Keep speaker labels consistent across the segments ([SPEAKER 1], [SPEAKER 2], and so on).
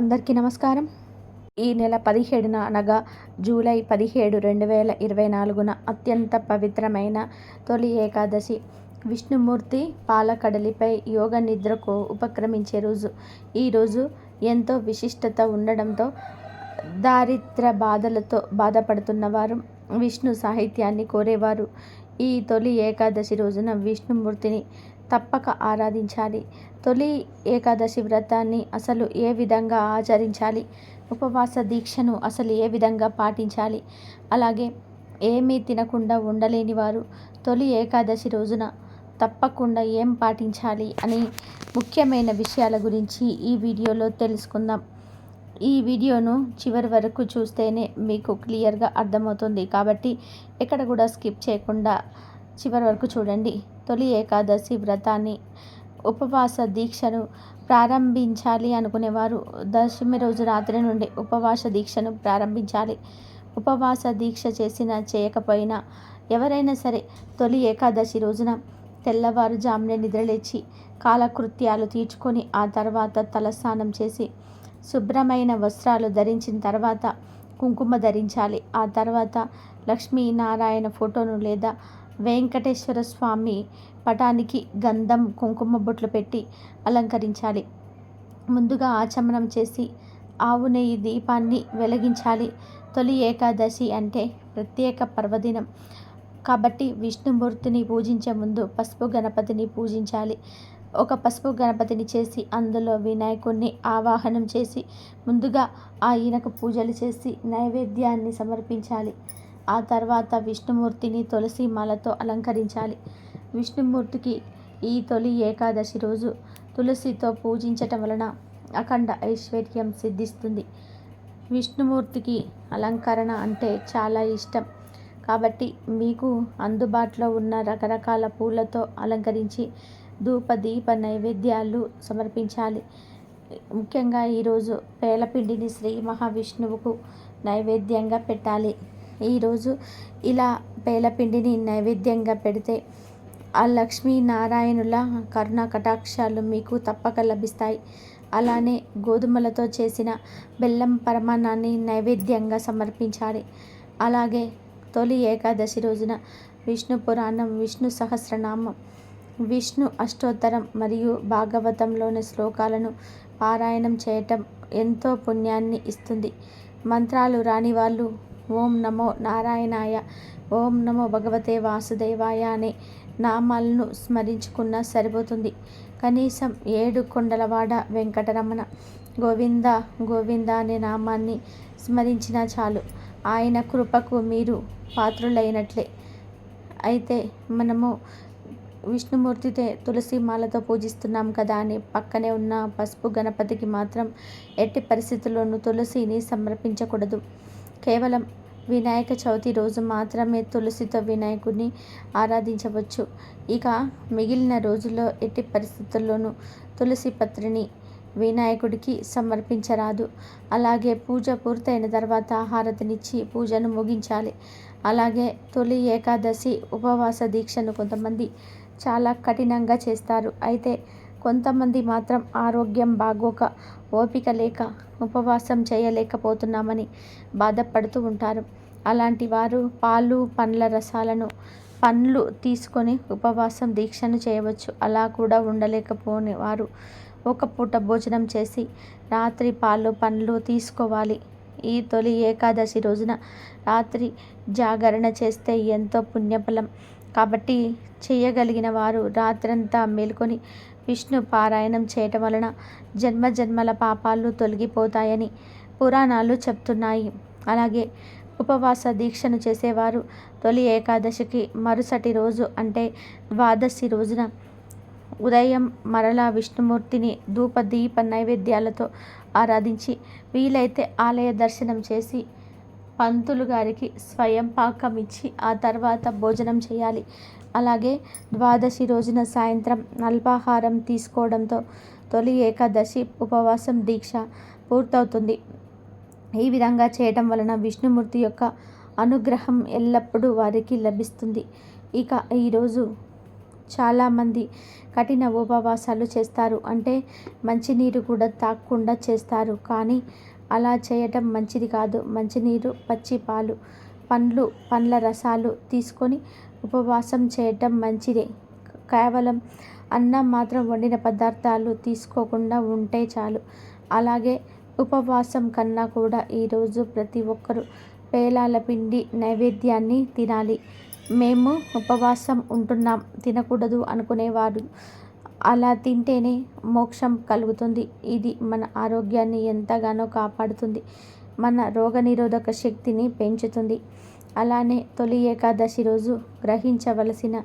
[SPEAKER 1] అందరికీ నమస్కారం. ఈ నెల పదిహేడున అనగా జూలై పదిహేడు రెండు వేల ఇరవై నాలుగున అత్యంత పవిత్రమైన తొలి ఏకాదశి. విష్ణుమూర్తి పాలకడలిపై యోగ నిద్రకు ఉపక్రమించే రోజు. ఈరోజు ఎంతో విశిష్టత ఉండడంతో దారిద్ర బాధలతో బాధపడుతున్నవారు విష్ణు సాహిత్యాన్ని కోరేవారు. ఈ తొలి ఏకాదశి రోజున విష్ణుమూర్తిని తప్పక ఆరాధించాలి. తొలి ఏకాదశి వ్రతాన్ని అసలు ఏ విధంగా ఆచరించాలి? ఉపవాస దీక్షను అసలు ఏ విధంగా పాటించాలి? అలాగే ఏమీ తినకుండా ఉండలేని వారు తొలి ఏకాదశి రోజున తప్పకుండా ఏం పాటించాలి అని ముఖ్యమైన విషయాల గురించి ఈ వీడియోలో తెలుసుకుందాం. ఈ వీడియోను చివరి వరకు చూస్తేనే మీకు క్లియర్గా అర్థమవుతుంది కాబట్టి ఎక్కడ కూడా స్కిప్ చేయకుండా చివరి వరకు చూడండి. తొలి ఏకాదశి వ్రతాన్ని ఉపవాస దీక్షను ప్రారంభించాలి అనుకునేవారు. దశమి రోజు రాత్రి నుండి ఉపవాస దీక్షను ప్రారంభించాలి. ఉపవాస దీక్ష చేసిన చేయకపోయినా ఎవరైనా సరే తొలి ఏకాదశి రోజున తెల్లవారుజామునే నిద్రలేచి కాలకృత్యాలు తీర్చుకొని ఆ తర్వాత తలస్నానం చేసి శుభ్రమైన వస్త్రాలు ధరించిన తర్వాత కుంకుమ ధరించాలి. ఆ తర్వాత లక్ష్మీనారాయణ ఫోటోను లేదా వెంకటేశ్వర స్వామి పటానికి గంధం కుంకుమ బొట్లు పెట్టి అలంకరించాలి. ముందుగా ఆచమనం చేసి ఆవు నెయ్యి దీపాన్ని వెలిగించాలి. తొలి ఏకాదశి అంటే ప్రత్యేక పర్వదినం. కాబట్టి విష్ణుమూర్తిని పూజించే ముందు పసుపు గణపతిని పూజించాలి. ఒక పసుపు గణపతిని చేసి అందులో వినాయకుడిని ఆవాహనం చేసి ముందుగా ఆయనకు పూజలు చేసి నైవేద్యాన్ని సమర్పించాలి. ఆ తర్వాత విష్ణుమూర్తిని తులసి మాలతో అలంకరించాలి. విష్ణుమూర్తికి ఈ తొలి ఏకాదశి రోజు తులసితో పూజించటం వలన అఖండ ఐశ్వర్యం సిద్ధిస్తుంది. విష్ణుమూర్తికి అలంకరణ అంటే చాలా ఇష్టం. కాబట్టి మీకు అందుబాటులో ఉన్న రకరకాల పూలతో అలంకరించి ధూప దీప నైవేద్యాలు సమర్పించాలి. ముఖ్యంగా ఈరోజు పేలపిండిని శ్రీ మహావిష్ణువుకు నైవేద్యంగా పెట్టాలి. ఈరోజు ఇలా పేలపిండిని నైవేద్యంగా పెడితే ఆ లక్ష్మీనారాయణుల కరుణ కటాక్షాలు మీకు తప్పక లభిస్తాయి. అలానే గోధుమలతో చేసిన బెల్లం పరమాణాన్ని నైవేద్యంగా సమర్పించాలి. అలాగే తొలి ఏకాదశి రోజున విష్ణు పురాణం విష్ణు సహస్రనామం విష్ణు అష్టోత్తరం మరియు భాగవతంలోని శ్లోకాలను పారాయణం చేయటం ఎంతో పుణ్యాన్ని ఇస్తుంది. మంత్రాలు రాని వాళ్ళు ఓం నమో నారాయణాయ. ఓం నమో భగవతే వాసుదేవాయ అనే నామాలను స్మరించుకున్నా సరిపోతుంది. కనీసం ఏడు కొండలవాడ వెంకటరమణ గోవింద గోవింద అనే నామాన్ని స్మరించినా చాలు. ఆయన కృపకు మీరు పాత్రులైనట్లే. అయితే మనము విష్ణుమూర్తితే తులసి మాలతో పూజిస్తున్నాం కదా అని పక్కనే ఉన్న పసుపు గణపతికి మాత్రం ఎట్టి పరిస్థితుల్లోనూ తులసిని సమర్పించకూడదు. కేవలం వినాయక చవితి రోజు మాత్రమే తులసితో వినాయకుడిని ఆరాధించవచ్చు. ఇక మిగిలిన రోజుల్లో ఎట్టి పరిస్థితుల్లోనూ తులసి పత్రిని వినాయకుడికి సమర్పించరాదు. అలాగే పూజ పూర్తయిన తర్వాత హారతినిచ్చి పూజను ముగించాలి. అలాగే తొలి ఏకాదశి ఉపవాస దీక్షను కొంతమంది చాలా కఠినంగా చేస్తారు. అయితే కొంతమంది మాత్రం ఆరోగ్యం బాగోక ఓపిక లేక ఉపవాసం చేయలేకపోతున్నామని బాధపడుతూ ఉంటారు. అలాంటి వారు పాలు పండ్ల రసాలను పండ్లు తీసుకొని ఉపవాసం దీక్షను చేయవచ్చు. అలా కూడా ఉండలేకపోని వారు ఒక పూట భోజనం చేసి రాత్రి పాలు పండ్లు తీసుకోవాలి. ఈ తొలి ఏకాదశి రోజున రాత్రి జాగరణ చేస్తే ఎంతో పుణ్యఫలం. కాబట్టి చేయగలిగిన వారు రాత్రంతా మేల్కొని విష్ణు పారాయణం చేయటం వలన జన్మ జన్మల పాపాలు తొలగిపోతాయని పురాణాలు చెప్తున్నాయి. అలాగే ఉపవాస దీక్షను చేసేవారు తొలి ఏకాదశికి మరుసటి రోజు అంటే ద్వాదశి రోజున ఉదయం మరలా విష్ణుమూర్తిని ధూప దీప నైవేద్యాలతో ఆరాధించి వీలైతే ఆలయ దర్శనం చేసి పంతులు గారికి స్వయం పాకం ఇచ్చి ఆ తర్వాత భోజనం చేయాలి. అలాగే ద్వాదశి రోజున సాయంత్రం అల్పాహారం తీసుకోవడంతో తొలి ఏకాదశి ఉపవాసం దీక్ష పూర్తవుతుంది. ఈ విధంగా చేయటం వలన విష్ణుమూర్తి యొక్క అనుగ్రహం ఎల్లప్పుడూ వారికి లభిస్తుంది. ఇక ఈరోజు చాలామంది కఠిన ఉపవాసాలు చేస్తారు. అంటే మంచినీరు కూడా తాగకుండా చేస్తారు. కానీ అలా చేయటం మంచిది కాదు. మంచినీరు పచ్చి పాలు పండ్లు పండ్ల రసాలు తీసుకొని ఉపవాసం చేయటం మంచిదే. కేవలం అన్నం మాత్రం వండిన పదార్థాలు తీసుకోకుండా ఉంటే చాలు. అలాగే ఉపవాసం కన్నా కూడా ఈరోజు ప్రతి ఒక్కరూ పేలాల పిండి నైవేద్యాన్ని తినాలి. మేము ఉపవాసం ఉంటున్నాం తినకూడదు అనుకునేవారు. అలా తింటేనే మోక్షం కలుగుతుంది. ఇది మన ఆరోగ్యాన్ని ఎంతగానో కాపాడుతుంది. మన రోగనిరోధక శక్తిని పెంచుతుంది. అలానే తొలి ఏకాదశి రోజు గ్రహించవలసిన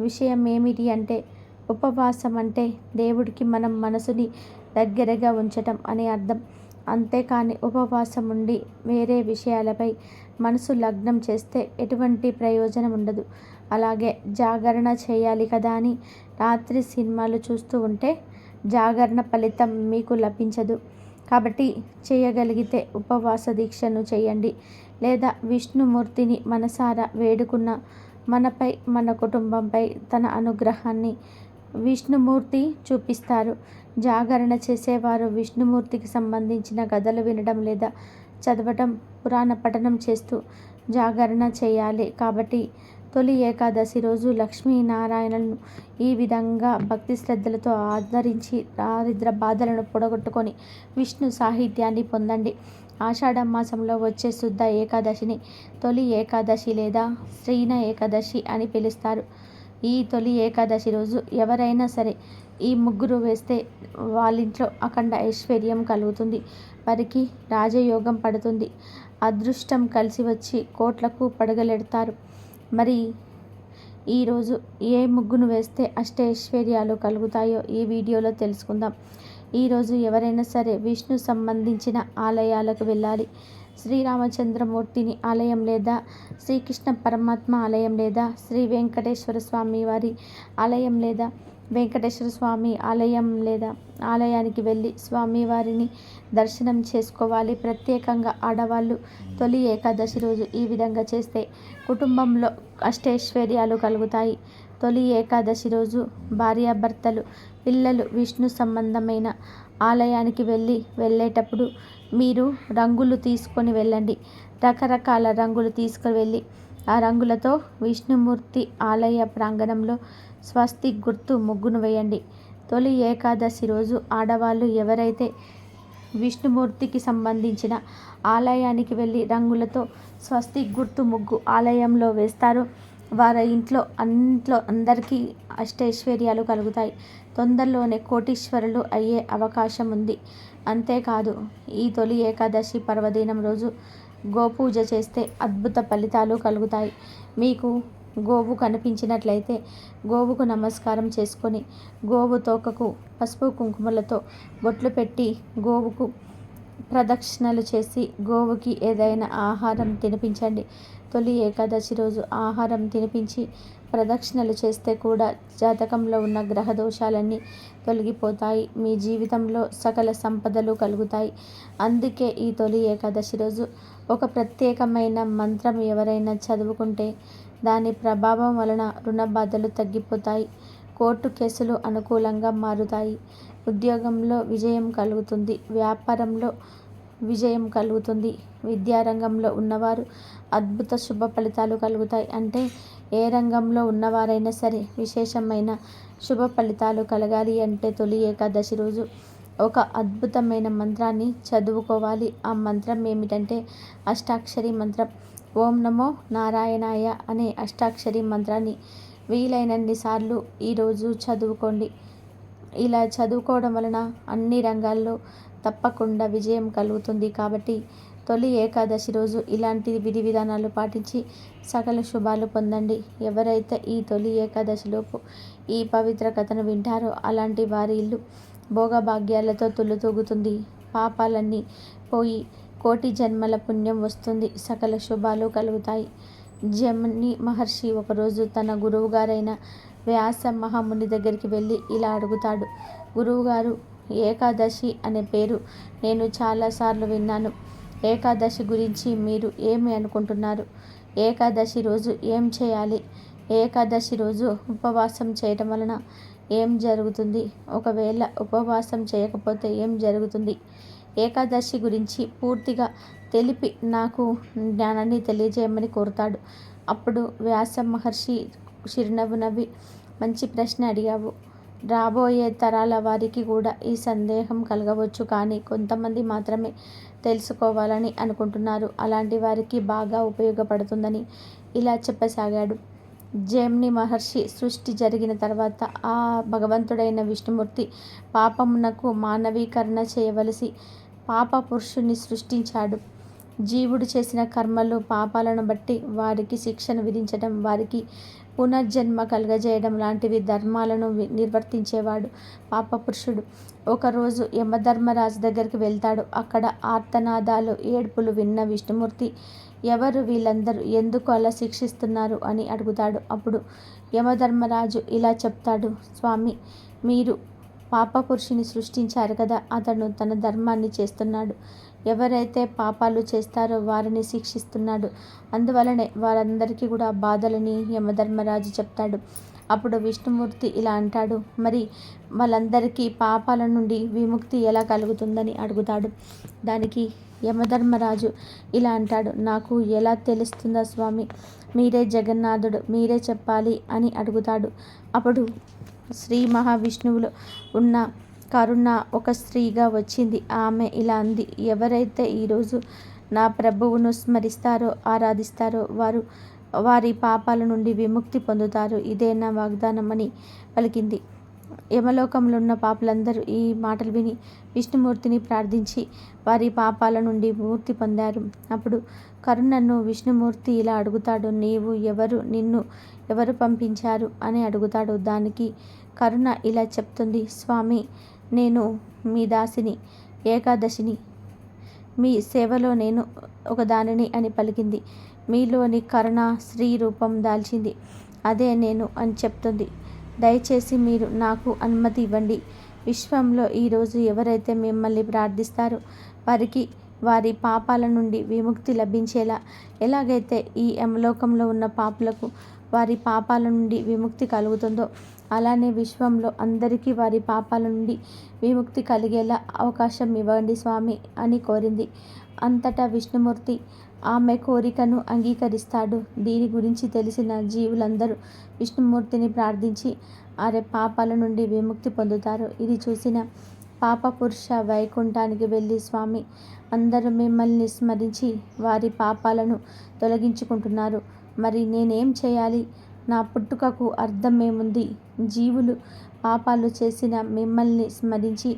[SPEAKER 1] విషయం ఏమిటి అంటే ఉపవాసం అంటే దేవుడికి మనం మనసుని దగ్గరగా ఉంచటం అనే అర్థం. అంతేకాని ఉపవాసం ఉండి వేరే విషయాలపై మనసు లగ్నం చేస్తే ఎటువంటి ప్రయోజనం ఉండదు. అలాగే జాగరణ చేయాలి కదా అని రాత్రి సినిమాలు చూస్తూ ఉంటే జాగరణ ఫలితం మీకు లభించదు. కాబట్టి చేయగలిగితే ఉపవాస దీక్షను చేయండి. లేదా విష్ణుమూర్తిని మనసారా వేడుకున్న మనపై మన కుటుంబంపై తన అనుగ్రహాన్ని విష్ణుమూర్తి చూపిస్తారు. జాగరణ చేసేవారు విష్ణుమూర్తికి సంబంధించిన కథలు వినడం లేదా చదవటం పురాణ పఠనం చేస్తూ జాగరణ చేయాలి. కాబట్టి తొలి ఏకాదశి రోజు లక్ష్మీనారాయణను ఈ విధంగా భక్తి శ్రద్ధలతో ఆదరించి దారిద్ర బాధలను పొడగొట్టుకొని విష్ణు సాహిత్యాన్ని పొందండి. ఆషాఢ మాసంలో వచ్చే శుద్ధ ఏకాదశిని తొలి ఏకాదశి లేదా శ్రీన ఏకాదశి అని పిలుస్తారు. ఈ తొలి ఏకాదశి రోజు ఎవరైనా సరే ఈ ముగ్గురు వేస్తే వాళ్ళింట్లో అఖండ ఐశ్వర్యం కలుగుతుంది. వారికి రాజయోగం పడుతుంది. అదృష్టం కలిసి వచ్చి కోట్లకు పడగలెడతారు. మరి ఈరోజు ఏ ముగ్గును వేస్తే అష్టైశ్వర్యాలు కలుగుతాయో ఈ వీడియోలో తెలుసుకుందాం. ఈరోజు ఎవరైనా సరే విష్ణు సంబంధించిన ఆలయాలకు వెళ్ళాలి. శ్రీరామచంద్రమూర్తిని ఆలయం లేదా శ్రీకృష్ణ పరమాత్మ ఆలయం లేదా శ్రీ వెంకటేశ్వర స్వామి వారి ఆలయం లేదా వెంకటేశ్వర స్వామి ఆలయం లేదా ఆలయానికి వెళ్ళి స్వామివారిని దర్శనం చేసుకోవాలి. ప్రత్యేకంగా ఆడవాళ్ళు తొలి ఏకాదశి రోజు ఈ విధంగా చేస్తే కుటుంబంలో అష్టైశ్వర్యాలు కలుగుతాయి. తొలి ఏకాదశి రోజు భార్యాభర్తలు పిల్లలు విష్ణు సంబంధమైన ఆలయానికి వెళ్ళి వెళ్ళేటప్పుడు మీరు రంగులు తీసుకొని వెళ్ళండి. రకరకాల రంగులు తీసుకుని వెళ్ళి ఆ రంగులతో విష్ణుమూర్తి ఆలయ ప్రాంగణంలో స్వస్తి గుర్తు ముగ్గును వేయండి. తొలి ఏకాదశి రోజు ఆడవాళ్ళు ఎవరైతే విష్ణుమూర్తికి సంబంధించిన ఆలయానికి వెళ్ళి రంగులతో స్వస్తి గుర్తు ముగ్గు ఆలయంలో వేస్తారో వారి ఇంట్లో అంట్లో అందరికీ అష్టైశ్వర్యాలు కలుగుతాయి. తొందరలోనే కోటీశ్వరులు అయ్యే అవకాశం ఉంది. అంతేకాదు ఈ తొలి ఏకాదశి పర్వదినం రోజు గోపూజ చేస్తే అద్భుత ఫలితాలు కలుగుతాయి. మీకు గోవు కనిపించినట్లయితే గోవుకు నమస్కారం చేసుకొని గోవు తోకకు పసుపు కుంకుమలతో బొట్లు పెట్టి గోవుకు ప్రదక్షిణలు చేసి గోవుకి ఏదైనా ఆహారం తినిపించండి. తొలి ఏకాదశి రోజు ఆహారం తినిపించి ప్రదక్షిణలు చేస్తే కూడా జాతకంలో ఉన్న గ్రహ దోషాలన్నీ తొలగిపోతాయి. మీ జీవితంలో సకల సంపదలు కలుగుతాయి. అందుకే ఈ తొలి ఏకాదశి రోజు ఒక ప్రత్యేకమైన మంత్రం ఎవరైనా చదువుకుంటే దాని ప్రభావం వలన రుణ బాధలు తగ్గిపోతాయి. కోర్టు కేసులు అనుకూలంగా మారుతాయి. ఉద్యోగంలో విజయం కలుగుతుంది. వ్యాపారంలో విజయం కలుగుతుంది. విద్యారంగంలో ఉన్నవారు అద్భుత శుభ ఫలితాలు కలుగుతాయి. అంటే ఏ రంగంలో ఉన్నవారైనా సరే విశేషమైన శుభ ఫలితాలు కలగాలి అంటే తొలి ఏకాదశి రోజు ఒక అద్భుతమైన మంత్రాన్ని చదువుకోవాలి. ఆ మంత్రం ఏమిటంటే అష్టాక్షరి మంత్రం. ఓం నమో నారాయణాయ అనే అష్టాక్షరి మంత్రాన్ని వీలైనన్ని సార్లు ఈరోజు చదువుకోండి. ఇలా చదువుకోవడం వలన అన్ని రంగాల్లో తప్పకుండా విజయం కలుగుతుంది కాబట్టి తొలి ఏకాదశి రోజు ఇలాంటి విధి విధానాలు పాటించి సకల శుభాలు పొందండి. ఎవరైతే ఈ తొలి ఏకాదశిలోపు ఈ పవిత్ర కథను వింటారో అలాంటి వారి ఇల్లు భోగభాగ్యాలతో తుల్లుతూగుతుంది. పాపాలన్నీ పోయి కోటి జన్మల పుణ్యం వస్తుంది. సకల శుభాలు కలుగుతాయి. జమ్ని మహర్షి ఒకరోజు తన గురువుగారైన వ్యాస మహాముని దగ్గరికి వెళ్ళి ఇలా అడుగుతాడు. గురువుగారు ఏకాదశి అనే పేరు నేను చాలాసార్లు విన్నాను. ఏకాదశి గురించి మీరు ఏమి అనుకుంటున్నారు? ఏకాదశి రోజు ఏం చేయాలి? ఏకాదశి రోజు ఉపవాసం చేయటం వలన ఏం జరుగుతుంది? ఒకవేళ ఉపవాసం చేయకపోతే ఏం జరుగుతుంది? ఏకాదశి గురించి పూర్తిగా తెలిపి నాకు జ్ఞానాన్ని తెలియజేయమని కోరుతాడు. అప్పుడు వ్యాస మహర్షి చిరునవ్వు నవ్వి మంచి ప్రశ్న అడిగావు. రాబోయే తరాల వారికి కూడా ఈ సందేహం కలగవచ్చు. కానీ కొంతమంది మాత్రమే తెలుసుకోవాలని అనుకుంటున్నారు. అలాంటి వారికి బాగా ఉపయోగపడుతుందని ఇలా చెప్పసాగాడు. జేమ్ని మహర్షి సృష్టి జరిగిన తర్వాత ఆ భగవంతుడైన విష్ణుమూర్తి పాపమునకు మానవీకరణ చేయవలసి పాప పురుషుని సృష్టించాడు. జీవుడు చేసిన కర్మలు పాపాలను బట్టి వారికి శిక్షను విధించడం వారికి పునర్జన్మ కలుగజేయడం లాంటివి ధర్మాలను నిర్వర్తించేవాడు పాపపురుషుడు. ఒకరోజు యమధర్మరాజు దగ్గరికి వెళ్తాడు. అక్కడ ఆర్తనాదాలు ఏడుపులు విన్న విష్ణుమూర్తి ఎవరు వీళ్ళందరూ ఎందుకు అలా శిక్షిస్తున్నారు అని అడుగుతాడు. అప్పుడు యమధర్మరాజు ఇలా చెప్తాడు. స్వామి మీరు పాపపురుషుని సృష్టించారు కదా అతను తన ధర్మాన్ని చేస్తున్నాడు. ఎవరైతే పాపాలు చేస్తారో వారిని శిక్షిస్తున్నాడు. అందువలనే వారందరికీ కూడా బాధలని యమధర్మరాజు చెప్తాడు. అప్పుడు విష్ణుమూర్తి ఇలా అంటాడు మరి వాళ్ళందరికీ పాపాల నుండి విముక్తి ఎలా కలుగుతుందని అడుగుతాడు. దానికి యమధర్మరాజు ఇలా అంటాడు నాకు ఎలా తెలుస్తుందా స్వామి? మీరే జగన్నాథుడు మీరే చెప్పాలి అని అడుగుతాడు. అప్పుడు శ్రీ మహావిష్ణువులు ఉన్న కరుణ ఒక స్త్రీగా వచ్చింది. ఆమె ఇలా అంది ఎవరైతే ఈరోజు నా ప్రభువును స్మరిస్తారో ఆరాధిస్తారో వారు వారి పాపాల నుండి విముక్తి పొందుతారు. ఇదే నా వాగ్దానం అని పలికింది. యమలోకంలో ఉన్న పాపలందరూ ఈ మాటలు విని విష్ణుమూర్తిని ప్రార్థించి వారి పాపాల నుండి మూర్తి పొందారు. అప్పుడు కరుణను విష్ణుమూర్తి ఇలా అడుగుతాడు నీవు ఎవరు? నిన్ను ఎవరు పంపించారు? అని అడుగుతాడు. దానికి కరుణ ఇలా చెప్తుంది స్వామి నేను మీ దాసిని ఏకాదశిని. మీ సేవలో నేను ఒక దానిని అని పలికింది. మీలోని కరుణ స్త్రీ రూపం దాల్చింది. అదే నేను అని చెప్తుంది. దయచేసి మీరు నాకు అనుమతి ఇవ్వండి. విశ్వంలో ఈరోజు ఎవరైతే మిమ్మల్ని ప్రార్థిస్తారో వారికి వారి పాపాల నుండి విముక్తి లభించేలా. ఎలాగైతే ఈ యమలోకంలో ఉన్న పాపులకు వారి పాపాల నుండి విముక్తి కలుగుతుందో అలానే విశ్వంలో అందరికీ వారి పాపాల నుండి విముక్తి కలిగేలా అవకాశం ఇవ్వండి స్వామి అని కోరింది. అంతటా విష్ణుమూర్తి ఆమె కోరికను అంగీకరిస్తాడు. దీని గురించి తెలిసిన జీవులందరూ విష్ణుమూర్తిని ప్రార్థించి ఆరే పాపాల నుండి విముక్తి పొందుతారు. ఇది చూసిన పాప పురుష వైకుంఠానికి వెళ్ళి స్వామి అందరూ మిమ్మల్ని స్మరించి వారి పాపాలను తొలగించుకుంటున్నారు. మరి నేనేం చేయాలి? నా పుట్టుకకు అర్థమేముంది? జీవులు పాపాలు చేసిన మిమ్మల్ని స్మరించి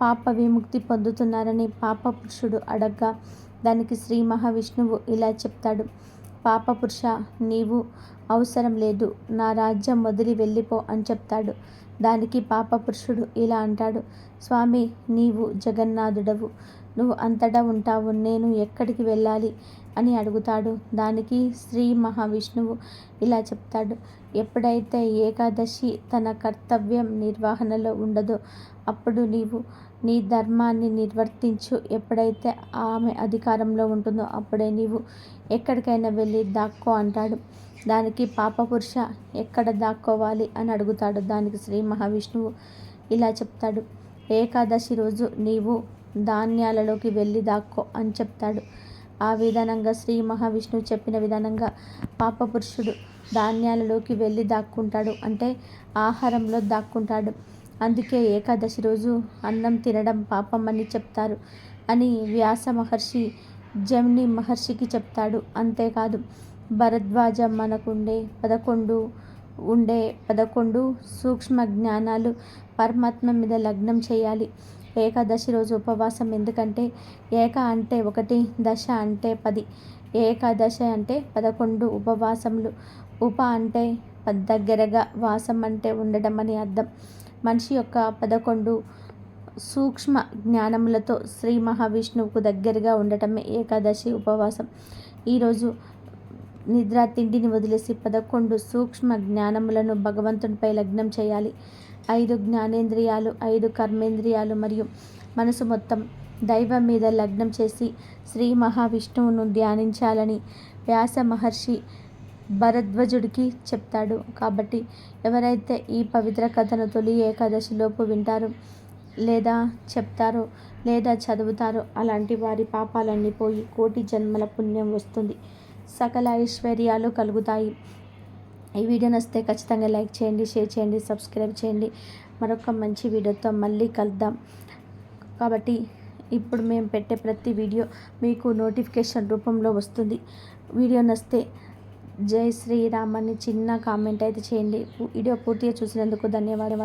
[SPEAKER 1] పాప విముక్తి పొందుతున్నారని పాప పురుషుడు అడగ్గా దానికి శ్రీ మహావిష్ణువు ఇలా చెప్తాడు. పాప పురుష నీవు అవసరం లేదు నా రాజ్యం వదిలి వెళ్ళిపో అని చెప్తాడు. దానికి పాప పురుషుడు ఇలా అంటాడు. స్వామి నీవు జగన్నాథుడవు. నువ్వు అంతటా ఉంటావు. నేను ఎక్కడికి వెళ్ళాలి? అని అడుగుతాడు. దానికి శ్రీ మహావిష్ణువు ఇలా చెప్తాడు. ఎప్పుడైతే ఏకాదశి తన కర్తవ్యం నిర్వహణలో ఉండదో అప్పుడు నీవు నీ ధర్మాన్ని నిర్వర్తించు. ఎప్పుడైతే ఆమె అధికారంలో ఉంటుందో అప్పుడే నీవు ఎక్కడికైనా వెళ్ళి దాక్కో అంటాడు. దానికి పాపపురుష ఎక్కడ దాక్కోవాలి అని అడుగుతాడు. దానికి శ్రీ మహావిష్ణువు ఇలా చెప్తాడు. ఏకాదశి రోజు నీవు ధాన్యాలలోకి వెళ్ళి దాక్కో అని చెప్తాడు. ఆ విధానంగా శ్రీ మహావిష్ణువు చెప్పిన విధానంగా పాపపురుషుడు ధాన్యాలలోకి వెళ్ళి దాక్కుంటాడు. అంటే ఆహారంలో దాక్కుంటాడు. అందుకే ఏకాదశి రోజు అన్నం తినడం పాపం అని చెప్తారు అని వ్యాస మహర్షి జమ్ని మహర్షికి చెప్తాడు. అంతేకాదు భరద్వాజ మనకుండే పదకొండు ఉండే పదకొండు సూక్ష్మ జ్ఞానాలు పరమాత్మ మీద లగ్నం చేయాలి. ఏకాదశి రోజు ఉపవాసం ఎందుకంటే ఏక అంటే ఒకటి దశ అంటే పది. ఏకాదశ అంటే పదకొండు ఉపవాసములు. ఉప అంటే దగ్గరగా వాసం అంటే ఉండడం అని అర్థం. మనిషి యొక్క పదకొండు సూక్ష్మ జ్ఞానములతో శ్రీ మహావిష్ణువుకు దగ్గరగా ఉండటమే ఏకాదశి ఉపవాసం. ఈరోజు నిద్ర తిండిని వదిలేసి పదకొండు సూక్ష్మ జ్ఞానములను భగవంతునిపై లగ్నం చేయాలి. ఐదు జ్ఞానేంద్రియాలు ఐదు కర్మేంద్రియాలు మరియు మనసు మొత్తం దైవం మీద లగ్నం చేసి శ్రీ మహావిష్ణువును ధ్యానించాలని వ్యాస మహర్షి భరద్వజుడికి చెప్తాడు. కాబట్టి ఎవరైతే ఈ పవిత్ర కథను తొలి ఏకాదశిలోపు వింటారో లేదా చెప్తారో లేదా చదువుతారో అలాంటి వారి పాపాలన్నీ పోయి కోటి జన్మల పుణ్యం వస్తుంది. సకల ఐశ్వర్యాలు కలుగుతాయి. ఈ వీడియో నచ్చితే ఖచ్చితంగా లైక్ చేయండి షేర్ చేయండి సబ్స్క్రైబ్ చేయండి. మరొక మంచి వీడియోతో మళ్ళీ కలుద్దాం. కాబట్టి ఇప్పుడు మేము పెట్టే ప్రతి వీడియో మీకు నోటిఫికేషన్ రూపంలో వస్తుంది. వీడియో నచ్చితే జై శ్రీరామ్ అని చిన్న కామెంట్ అయితే చేయండి. వీడియో పూర్తిగా చూసినందుకు ధన్యవాదాలు